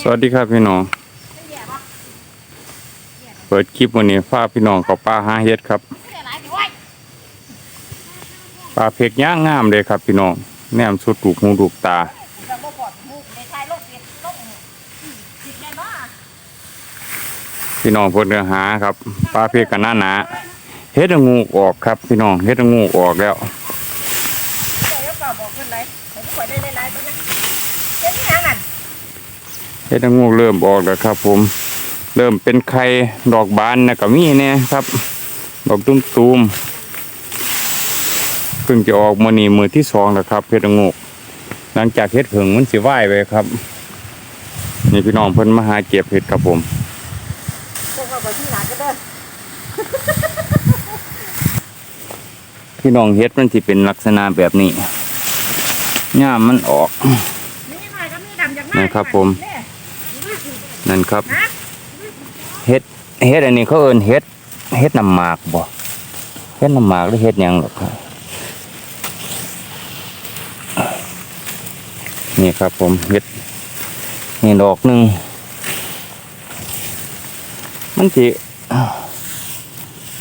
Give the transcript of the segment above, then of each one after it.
สวัสดีครับพี่น้อง เปิดคลิปวันนี้พาพี่น้องเขาป่าหาเฮ็ดครับปลาเพกย่างงามเลยครับพี่น้องแนมสุดถูกหูถูกตาพี่น้องเพนเนื้อหาครับปลาเพกกันหน้าหนาเฮ็ดงูออกครับ พี่น้องเฮ็ดงูออกแล้ว เฮ็ดงูเริ่มออกแล้วครับ ผม เริ่มเป็นไข่ดอกบานนะก็มีเนี่ยครับดอกตุ้มตูมๆเพิ่งจะออกมือนี้มือที่สองแล้วครับเฮ็ดงูหลังจากเฮ็ดผึ่งมันสิว่ายไปครับ นี่พี่น้องเพิ่นมาหาเก็บเห็ดครับผมพี่น้องเฮ็ดมันสิเป็นลักษณะแบบนี้ย่ามมันออกนะครับผม นั่นครับเฮ็ดเฮ็ดอันนี้เขาเอิ้นเฮ็ดเฮ็ดน้ำหมากบ่เฮ็ดน้ำหมากหรือเฮ็ดยังหรอกครับนี่ครับผมเฮ็ดนี่ดอกหนึ่งมันสิ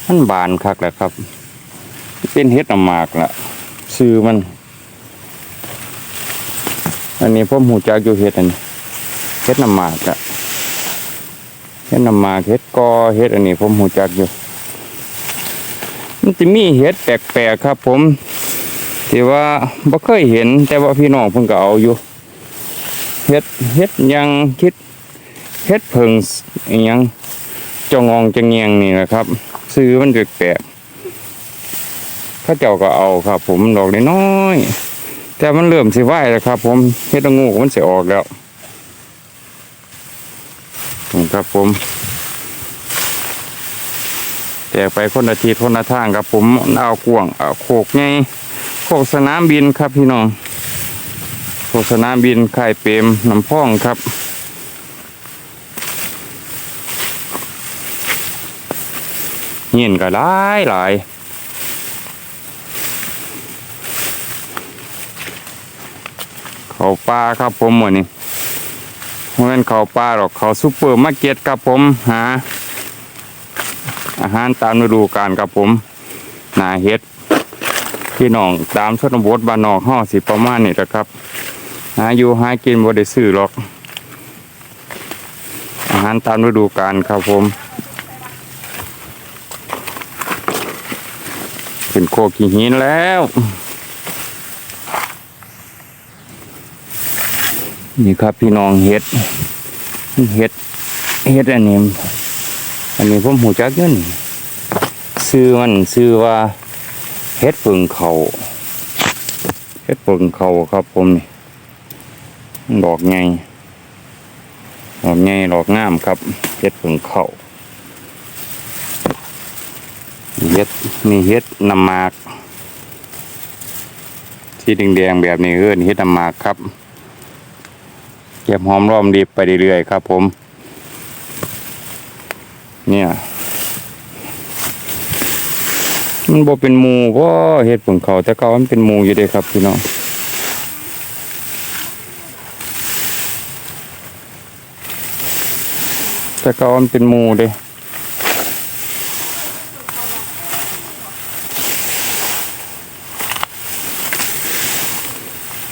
มันบานคักแหละครับ เป็นเฮ็ดน้ำหมากละซื้อมัน อันนี้ผมหูจักอยู่เฮ็ดอันนี้เฮ็ดน้ำหมากอะ เฮ็ดน้ำหมากเฮ็ดกอเฮ็ดอันนี้ผมหูจักอยู่ มันจะมีเฮ็ดแปลกๆครับ ผมที่ว่าบ่เคยเห็น แต่ว่าพี่น้องเพิ่นก็เอาอยู่เฮ็ดเฮ็ดยังคิดเฮ็ดเพิงยังจงองจะเงียงนี่นะครับ ซื้อมันแปลกๆเขาเจ้าก็เอาครับ ผมดอกน้อยๆแต่มันเริ่มสิไหวแล้วครับ ผมเฮ็ดงูมันสิออกแล้ว นี่ครับผม แตกไปคนละทีคนละทางครับผมเอากวางเอาโคกไงโคกสนามบินครับพี่น้องโคกสนามบินไข่เปรมน้ำพ่องครับ เงียนก็หลายหลายเขาปลาครับผมหมดนี่ เมื่อนเขาปลาหรอกเขาซูเปอร์มาร์เก็ตครับผมหาอาหารตามฤดูกาลครับผมหนาเฮ็ดพี่น้องตามชนบทบ้านนอกห้อสิประมาณนี้แหละครับ หาอยู่หากินบ่ได้ซื้อหรอก อาหารตามฤดูกาลครับผมเป็นโคกิหินแล้ว นี่ครับพี่น้องเฮ็ดเฮ็ดเฮ็ดอันนี้ อันนี้ผมหูจักอยืนซื้อมันซื้อว่าเฮ็ดเปิงเขาเฮ็ดเปิงเขาครับผมนี่ดอกไงดอกไงดอกงามครับเฮ็ดเปิงเขาเฮ็ดนี่เฮ็ดน้ำมาก ที่แดงๆแบบนี้เอิ้นเฮ็ดน้ำมากครับ ก็บหอมรอมริบไปเรื่อยๆครับผม เนี่ย มันบ่เป็นหมูเพราะเห็ดผงเขาแต่เก็มันเป็นหมูอยู่เด้ครับพี่น้องแต่เก็มันเป็นหมูเด้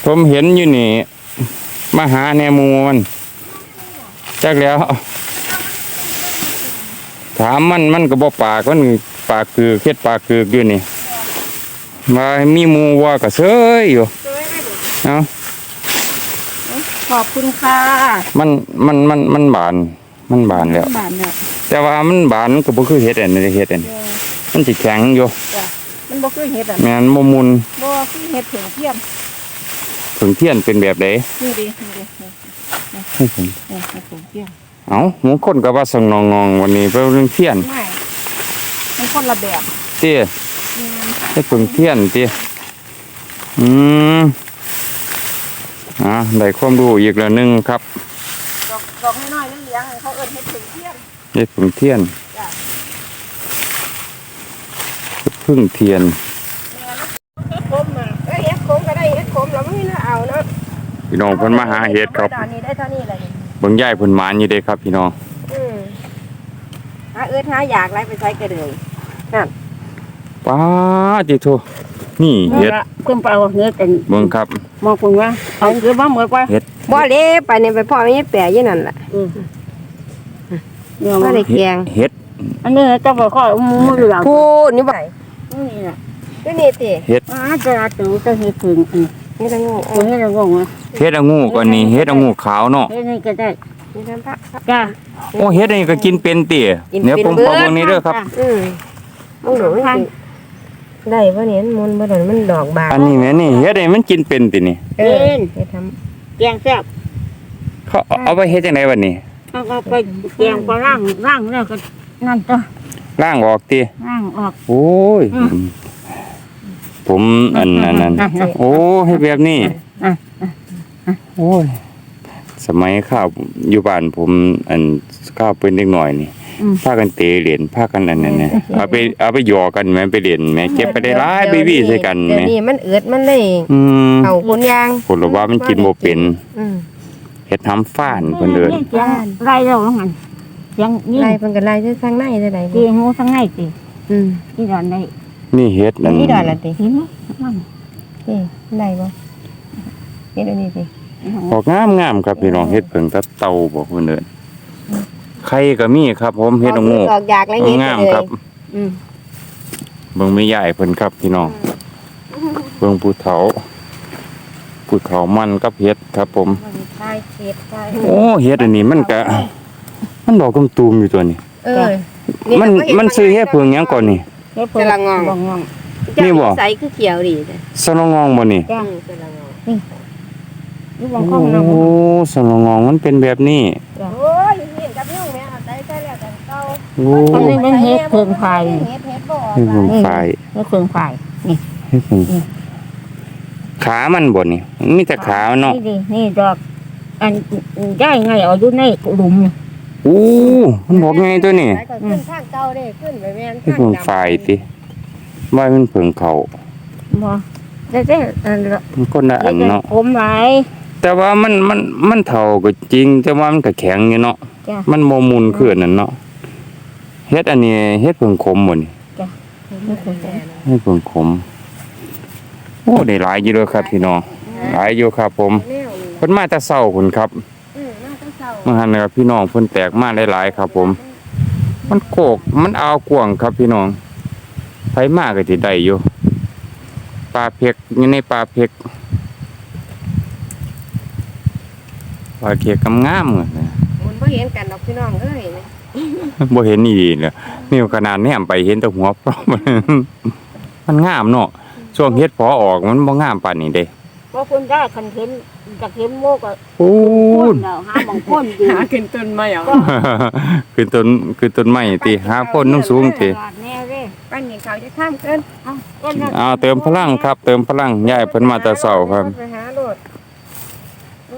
ผมเห็นอยู่นี่ มาหาแนวหมูมันจักแล้ว ถามมันมันก็บอกปากมันปากคือเคล็ดปากคืออยู่นี่มามีหมูว่าก็เซยอยู่เนาะขอบคุณค่ะมันมันมันมันบาน มันบานแล้ว บานเนี่ยแต่ว่ามันบานมันก็บ่คือเห็ดอันนี้เห็ดอันนี้มันสิแข็งอยู่จ้ะมันบ่คือเห็ดอะแม่นบ่มุนบ่คือเห็ดเผือกเทียม ถึงเทียนเป็นแบบใดนี่ดินี่ดินี่ให้ผมนี่เห็ดเผือกเทียมเอ้าหมูคนก็ว่าสังนองงๆวันนี้เป็นเรื่องเทียนไม่มันคนละแบบเตี้ยอืมให้เพิ่งเทียนเตี้ยอืมอ่าได้ความรู้อีกแล้วหนึงครับดอกดอกน้อยๆเลี้ยงๆเขาเอิ้นเห็ดเผือกเทียมเฮ็ดพึ่งเทียนจ้ะพึ่งเทียน เห็ดขมอะเอ้ยเห็ดขมก็ได้เห็ดขมเราไม่น่าเอาเนาะ พี่น้องเพิ่นมาหาเห็ดครับดานนี้ได้เท่านี้เลยพเบิ่งยายเพิ่นหมานอยู่เด้ครับ พี่น้องอืมหาเอิ้นหาอยากไรไปใช้กระเดยป้าจิโทนี่เฮ็ดขึ้นไปเอาเฮ็ดกันเบิ่งครับมองคุณว่าเอาคือว่าเหมือนว่าบ่เละไปเนี่ยไปพ่อไม่แปะยี่นั่นแหละเนี่ยบ่มันได้แกงเฮ็ดอันนี้จะบอกข้อมือหลังพูดนี่บ่นี่น่ะก็นี่ติอ่าจะตูจะเฮ็ดถึงอัน นี่ละงูตัวนี้เรางงอะเฮ็ดอะงูก่อนนี่เฮ็ดอะงูขาวเนาะเฮ็ดนี่ก็ได้นี่ทำพระครับ จ้า โอ้เฮ็ดอันนี้ก็กินเป็นติกินเป็น เดี๋ยวผมเบิดขอเบิ่งนี้เด้อครับ อืมมึงหนูมันกินได้บ่เนี่ยมันบ่ได้มันดอกบานอันนี้แม่นี่เฮ็ดอันนี้มันกินเป็นตินี่เออไปทแกงแซ่บเขาเอาเอาไปเฮ็ดจังไดบัดนี้เอาก็ไปแกงก็ร่างร่างแล้วก็นั่นตัวล้างออกติร่างออก โอ้ยอืม ผมอันนั้นนั่นอะอะโอ้เฮ็ดแบบนี้อะโอ้ยสมัยข้าวอยู่บ้านผมอันข้าวเป็นเด็กหน่อยนี่อืมพากันเตะเหรียญพากันอันนั้นเนี่ยเอาไปเอาไปหยอกกันแหม่ไปเล่นแหม่เก็บไปได้หลายไปวี่ใส่กันเดี๋แหยม่วนี้มันเอือดมันเลยอืมเอาคนยางผลว่ามันกินบ่เป็นอืมเฮ็ดทำฟ้านเพิ่นเอิ้นเสียงไรแล้วหันเสียงนี่ไล่เพิ่นก็ไล่ที่ทางในได้ไดเสียงงูทั้งไงสิอืมที่ดอนได้ นี่เฮ็ดอันนี่ดอนละติเห็นไหมมันนี่ได้บ่เฮ็ดอันนี้สิออกงามๆครับพี่น้องเฮ็ดเพิ่งตะเตาบ่เพิ่นเอิ้นไข่ก็มีครับ ผมเฮ็ดเอางูออกอยากแล้วเฮ็ดงามเลยครับอืมเบิ่งแม่ยายเพิ่นครับพี่น้องเบิ่งผู้เฒ่าผู้เฒ่ามันกับเฮ็ดครับ ผมใช่เฮ็ดใช่โอ้เฮ็ดอันนี้มันก็มันดอกตุ่มๆอยู่ตัวนี้เออ มันมันซื้อเฮ็ดเพิ่งหยังก่อนนี่เฮ็ดเพิ่ จะละงองบ่งองนี่บ่ ใสคือเขียวดีจ้ะสนององบ่นี่จ้าอืมจะละงองนี่บ่งข้องน้โอ้สนององมันเป็นแบบนี้โอ้ยเห็นกับยุ่งแม่เอาใจใส่แล้วกันเก่าโอ้ำอันนี้มันเฮ็ดเพิ่งไฟเฮ็ดเฮ็ดบ่ออกให้เพิ่งไฟเฮ็ดเพิ่งไฟให้เพิ่งขามันบ่นี่มันมีแต่ขามันเนาะนี่ดินี่ดอก อันย้ายไงเอาอยู่ในหลุมโอ้มันบอกไงตัวนี้แล้วก็ขึ้นทางเก่าเด้ขึ้นไปแม่นให้เพิ่งไฟติว่ามันเพิ่งเขาบ่ได้ได้อันละมันคนละอันเนาะผมหลายแต่ว่ามันมันมันเท่าก็จริง แต่ว่ามันก็แข็งอยู่เนาะจ้ะมันบ่มุนขึ้นนั่นเนาะเฮ็ดอันนี้เฮ็ดเพิ่งขมบ่นี่ไม่เคยได้เฮ็ดเพิ่งขมโอ้ได้หลายอยู่เด้อครับพี่น้องหลายอยู่ครับผม แนวนี่เพิ่นมาแต่เช้าพุ่นครับอื มมาตั้งเช้ามื่อหันนะครับพี่น้องเพิ่นแตกมาหลายๆครับ ผม มันโกกมันเอากวางครับพี่น้องไผมากก็สิได้อยู่ปลาเพ็กอยู่ในปลาเพ็กปลาเค็กงามๆเลยมันบ่เห็นกันดอกพี่น้องเอ้ยนะบ่เห็นนี่ดีเลยนี่ขนาดแนมไปเห็นแต่หัวปลอมมันงามเนาะช่วงเฮ็ดพอออกมันบ่งามปานนี้เด้เพราะคุณได้คันเห็น จากเห็นโมกอะโอ้พ่ยนแล้วหาบางพ่นอยู่หาขึ้นต้นไม้เอาคือต้นคือต้นไม้ติหาพ้นสูงๆติตลาดแน่เด้ป้านนี่เขาจะข้ามเกินเอ้าก็นั่นเอาเติมพลังครับ เติมพลังยายเพิ่นมาแต่เช้าครับ ไปหาโลด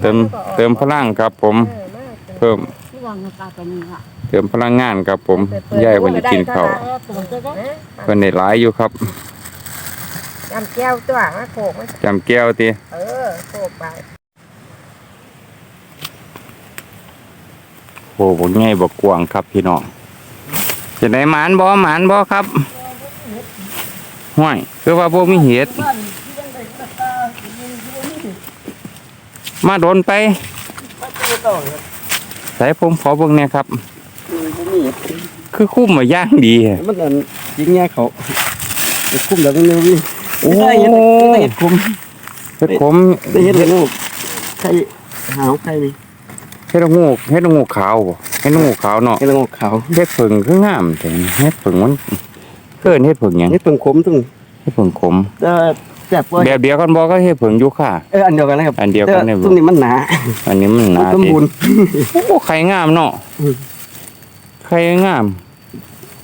เติมเติมพลังครับผม เออมาเพิ่มที่วางในกาเป็นนี่ค่ะเติมพลังงานครับผมยายวันจะกินข้าวเออตัวก็ได้เออเพิ่นได้หลายอยู่ครับจำแก้วตัวมาโขกมาจำแก้วติเออโขกไป โอ้บ่ใหญ่บ่กว้างครับพี่น้องจะได้หมานบ่หมานบ่ครับห้วยคือว่าบ่มีเห็ด มาโดนไปใส่ผมขอเบิ่งเนี่ยครับ คือคุ้มมาย่างดีมันอันยิงแง่เขาไปคุ้มแล้วมันเร็ววิ่งโอ้ได้เห็นได้เห็นคุ้มเฮ็ดผมได้เห็นลูกไข่หาวไข่นี่ เฮ็ดละงูเฮ็ดละงูขาวบ่เฮ็ดละงูขาวเนาะเห็นลูกขาวเฮ็ดผึ่งคืองามแต่เฮ็ดผึ่งมันเกินเฮ็ดผึ่งหยังนี่เพิ่งขมตึงเฮ็ดผึ่งขมแต่แซ่บกว่าแบบเดียวกันบ่ก็เฮ็ดผึ่งยูคาเอออันเดียวกันนะครับอันเดียวกันเนี่ยแต่ตรงนี้มันหนา อันนี้มันหมันนาสมดิบูรณ์ โอ้ไข่งามเนาะอืม ไข่งาม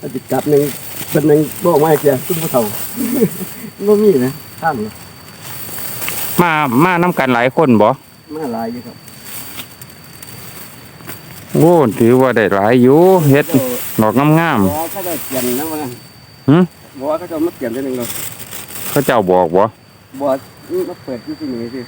อาจิตจับหนึ่งเป็นหนึ่งบอกมาเสียตุ้มผู้เฒ่าบ่มีนะข้ามนะมามานํกันหลายคนบ่มาหลายอยู่ครับ โอ้ถือว่าได้หลายอยู่เฮ็ดดอกงามบ่เขาจะเปลี่ยนนะว่าหึบ่เขาจะมาเปลี่ยนได้หนึ่งเลยๆเขาเจ้าบอกบ่บ่นี่มาเปิดที่ที่นี่สิ